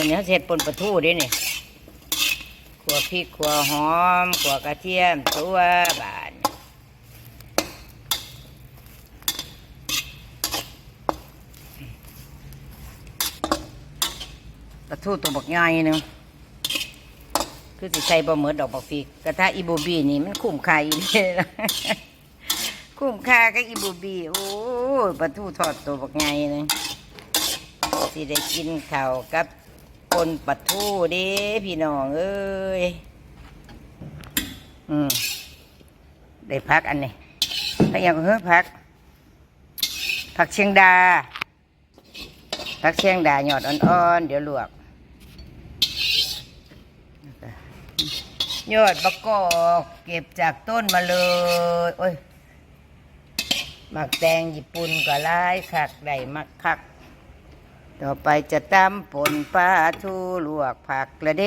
มันนี้เขาเสร็จปนปลาทูด้วยนี่ขัวพริกขัวหอมขัวกระเทียมตัวบานปลาทูตัวบักใหญ่นึงคือสิใส่บะเหมือดอกบักฟีกกระทะอีโบบีนี่มันคุ้มค่าอีเลยนะคุ้มค่ากับอีโบบี โอ้ปลาทูทอดตัวบักใหญ่นึงสิได้กินข้าวกับ ปนปลาทูเด้พี่น้องเอ้ย อืมได้พักอันนี้พักอย่างเฮ้อพัก ผักเชียงดา ผักเชียงดาหยอดอ่อนๆ เดี๋ยวลวกยอดประกอบเก็บจากต้นมาเลย โอ้ยหมักแตงญี่ปุ่นก็หลายคักได้มักคัก ต่อไปจะตำป่นปลาทูลวกผักละเด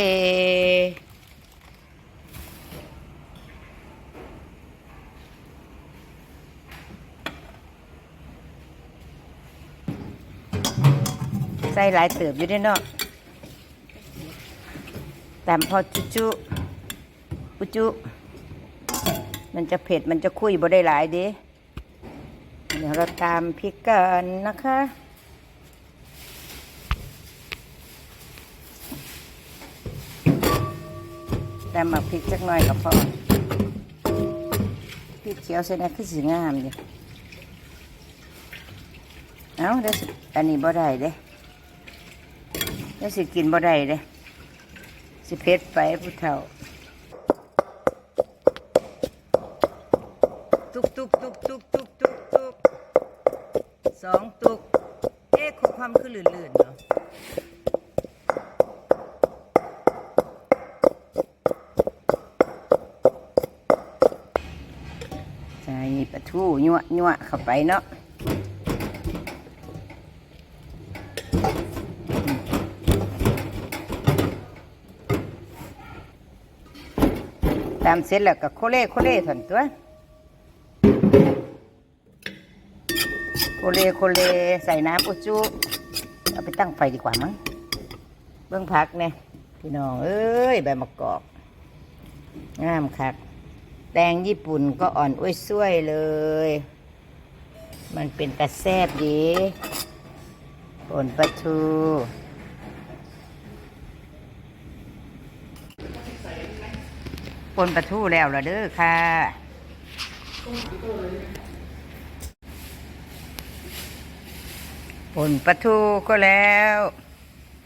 ใส่หลายเติบอยู่ด้วยเนาะตำพอจุจุปุจุ มันจะเผ็ดมันจะคุยบ่ได้หลายเด้เดี๋ยวเราตามพริกกันนะคะ แต่หมักพริกจักหน่อยก็พอพริกเขียวเส้นนี้คือสีงามอยู่เอาเดี๋ยวสิอันนี้บ่ได้เด้เดี๋ยวสิกินบ่ได้เด้สิเผ็ดไปผู้เฒ่าตุกตุกตุกตุกตุกตุกตุกสองตุกเอ๊ะความคือลื่นๆเนาะ ใส่ปลาทูยั่วยั่วเข้าไปเนาะตามเสร็จแล้วก็โคเล่โคเล่สันตัวโคเล่โคเล่ใส่น้ำอุจุเอาไปตั้งไฟดีกว่ามั้งเบื้องพักเนี่ยพี่น้องเอ้ยใบมะกอกงามคัก แตงญี่ปุ่นก็อ่อนอุ้ยส้วยเลย มันเป็นตะแซบดีป่นปลาทูป่นปลาทูแล้วละเด้อค่ะป่นปลาทูก็แล้ว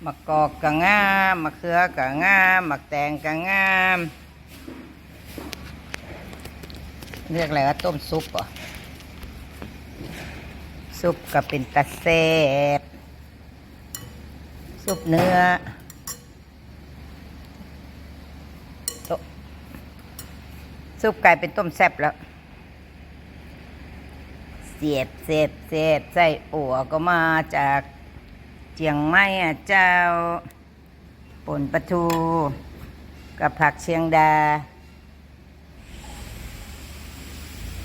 มะกอกก็งามมะเขือก็งามมะแตงก็งาม เรียกอะไรว่าต้มซุปเหรอซุปก็เป็นตะแซบซุปเนื้อโตซุปไก่เป็นต้มแซ่บแล้ว เสียบเสียบเสียบใส่อัวก็มาจากเจียงไม้อะเจ้าป่นปลาทู กับผักเชียงดา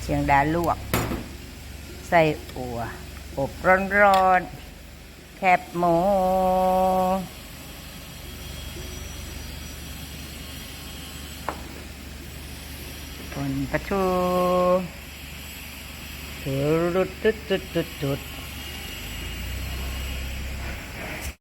เชียงดาลวก ใส่อัว อบร้อนๆ แคบหมูปนประชูตุดตุดตุดตุดตุด